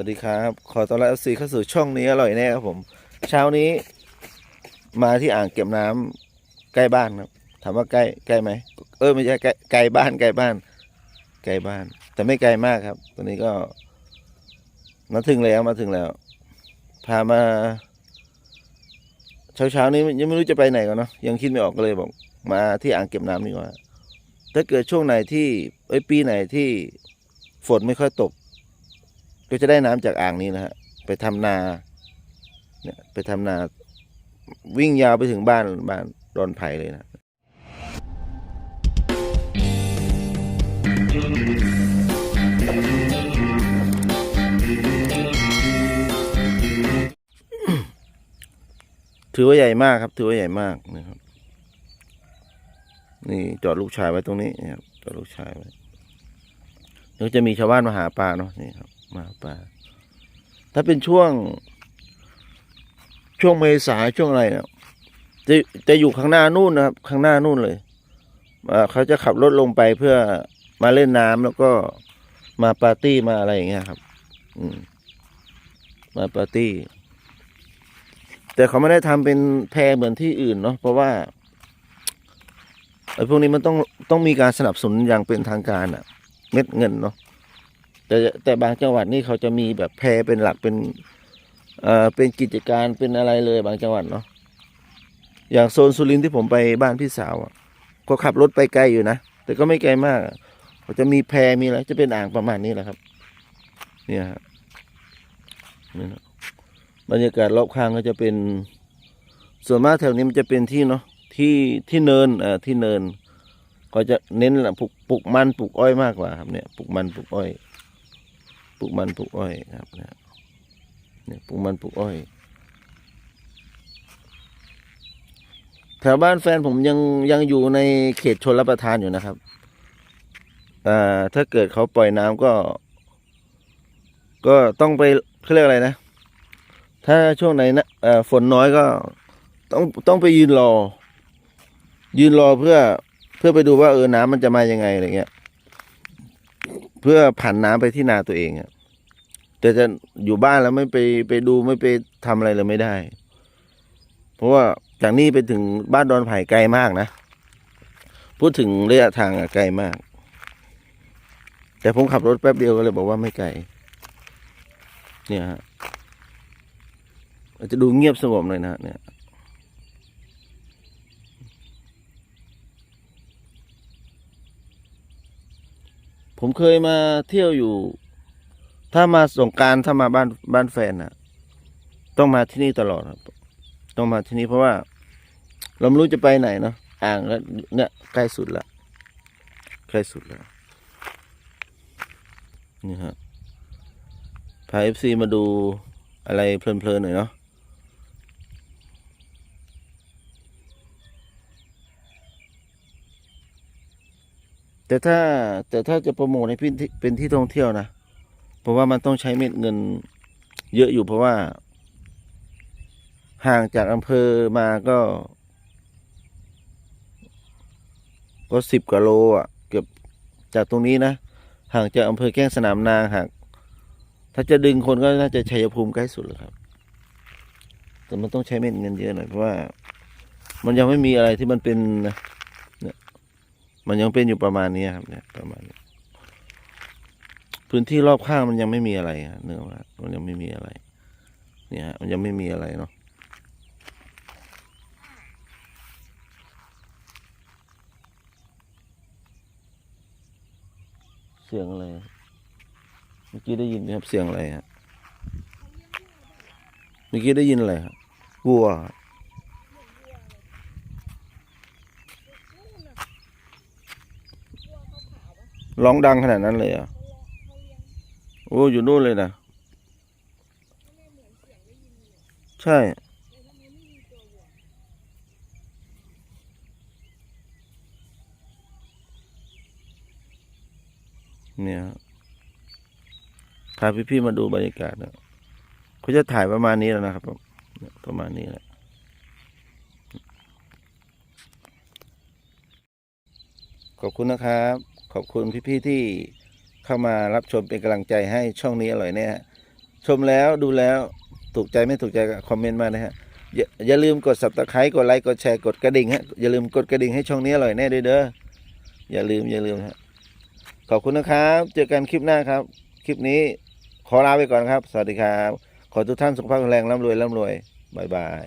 วัสดีครับ ขอต้อนรับซีเข้าสู่ช่องนี้อร่อยแน่ครับผม เช้านี้ มาที่อ่างเก็บน้ำใกล้บ้านครับ ถามว่าใกล้ใกล้ไหมเออไม่ใช่ใกล้ไกลบ้านไกล้บ้านไกลบ้าน แต่ไม่ไกลมากครับ ตอนนี้ก็ มาถึงแล้วมาถึงแล้ว พามาเช้าเช้านี้ยังไม่รู้จะไปไหนกันเนาะยังคิดไม่ออกก็เลยบอก มาที่อ่างเก็บน้ำดีกว่าถ้าเกิดช่วงไหนที่เอ้ยปีไหนที่ฝนไม่ค่อยตก ก็จะได้น้ำจากอ่างนี้นะฮะไปทำนาเนี่ยไปทำนา วิ่งยาวไปถึงบ้านบ้านดอนไผ่เลยนะถือว่าใหญ่มากครับ ถือว่าใหญ่มากนะครับ นี่จอดลูกชายไว้ตรงนี้นะครับจอดลูกชายไว้เดี๋ยวจะมีชาวบ้านมาหาปลาเนาะนี่ครับ มาปลาถ้าเป็นช่วง ช่วงเมษาช่วงอะไรเนี่ยจะจะอยู่ข้างหน้านู่นนะครับ ข้างหน้านู่นเลยอ่าเขาจะขับรถลงไปเพื่อมาเล่นน้ำแล้วก็มาปาร์ตี้มาอะไรอย่างเงี้ยครับ อืม มาปาร์ตี้ แต่เขาไม่ได้ทำเป็นแพรเหมือนที่อื่นเนาะเพราะว่าไอ้พวกนี้มันต้องต้องมีการสนับสนุนอย่างเป็นทางการอะเม็ดเงินเนาะ แต่แต่บางจังหวัดนี่เขาจะมีแบบแพรเป็นหลักเป็นเอ่อเป็นกิจการเป็นอะไรเลยบางจังหวัดเนาะอย่างโซนสุรินทร์ที่ผมไปบ้านพี่สาวอะก็ขับรถไปไกลอยู่นะแต่ก็ไม่ไกลมากเขาจะมีแพมีอะไรจะเป็นอ่างประมาณนี้แหละครับ เนี่ยฮะนี่นะบรรยากาศรอบข้างก็จะเป็น ส่วนมากแถวนี้มันจะเป็นที่เนาะที่ที่เนินเอ่อที่เนิน ก็จะเน้นแหละปลูกปลูกมันปลูกอ้อยมากกว่าครับเนี่ยปลูกมันปลูกอ้อย ปลูกมันปลูกอ้อยครับเนี่ยเนี่ยปลูกมันปลูกอ้อย แถวบ้านแฟนผมยังยังอยู่ในเขตชนรับประทานอยู่นะครับอ่าถ้าเกิดเขาปล่อยน้ำก็ ก็ต้องไปเขาเรียกอะไรนะ ถ้าช่วงไหนนะอ่อฝนน้อยก็ต้องต้องไปยืนรอ ยืนรอเพื่อเพื่อไปดูว่าเออน้ำมันจะมายังไงอะไรเงี้ย เพื่อผ่านน้ำไปที่นาตัวเองอะแต่จะอยู่บ้านแล้วไม่ไปไปดูไม่ไปทำอะไรเลยไม่ได้ เพราะว่าจากนี่ไปถึงบ้านดอนไผ่ไกลมากนะพูดถึงระยะทางอะไกลมาก แต่ผมขับรถแป๊บเดียวก็เลยบอกว่าไม่ไกล เนี่ยฮะอาจจะดูเงียบสงบเลยนะเนี่ย ผมเคยมาเที่ยวอยู่ ถ้ามาสงการถ้ามาบ้านบ้านแฟนน่ะต้องมาที่นี่ตลอดครับ ต้องมาที่นี่เพราะว่า เราไม่รู้จะไปไหนเนาะอ่างแล้วเนี่ยใกล้สุดละใกล้สุดแล้วนี่ฮะพาเอฟซีมาดูอะไรเพลินๆหน่อยเนาะ แต่ถ้าแต่ถ้าจะโปรโมทให้เป็นที่เป็นที่ท่องเที่ยวนะเพราะว่ามันต้องใช้เม็ดเงิน เยอะอยู่เพราะว่า ห่างจากอำเภอมาก็ ก็สิบกว่าโลอะ เกือบจากตรงนี้นะห่างจากอำเภอแก้งสนามนางหากถ้าจะดึงคนก็น่าจะชัยภูมิใกล้สุดเลยครับ แต่มันต้องใช้เม็ดเงินเยอะหน่อยเพราะว่า มันยังไม่มีอะไรที่มันเป็น มันยังเป็นอยู่ประมาณนี้ครับ เนี่ย ประมาณนี้พื้นที่รอบข้างมันยังไม่มีอะไรเนื้อว่ามันยังไม่มีอะไร เนี่ยฮะมันยังไม่มีอะไรเนาะเสียงอะไร เมื่อกี้ได้ยินไหมครับเสียงอะไรฮะ เมื่อกี้ได้ยินอะไรครับวัว ร้องดังขนาดนั้นเลยเหรอะโอ้อยู่นู่นเลยนะใช่ เนี่ยพาพี่ๆมาดูบรรยากาศนะเขาจะถ่ายประมาณนี้แล้วนะครับ ประมาณนี้แหละขอบคุณนะครับ ขอบคุณพี่ๆที่เข้ามารับชมเป็นกำลังใจให้ช่องนี้อร่อยแน่ฮะชมแล้วดูแล้วถูกใจไม่ถูกใจก็คอมเมนต์มานะฮะอย่าอย่าลืมกด subscribe กดไลค์กดแชร์กดกระดิ่งฮะอย่าลืมกดกระดิ่งให้ช่องนี้อร่อยแน่ด้วยเด้ออย่าลืมอย่าลืมฮะขอบคุณนะครับ เจอกันคลิปหน้าครับ คลิปนี้ขอลาไปก่อนครับ สวัสดีครับ ขอทุกท่านสุขภาพแข็งแรงร่ำรวยร่ำรวยบายบาย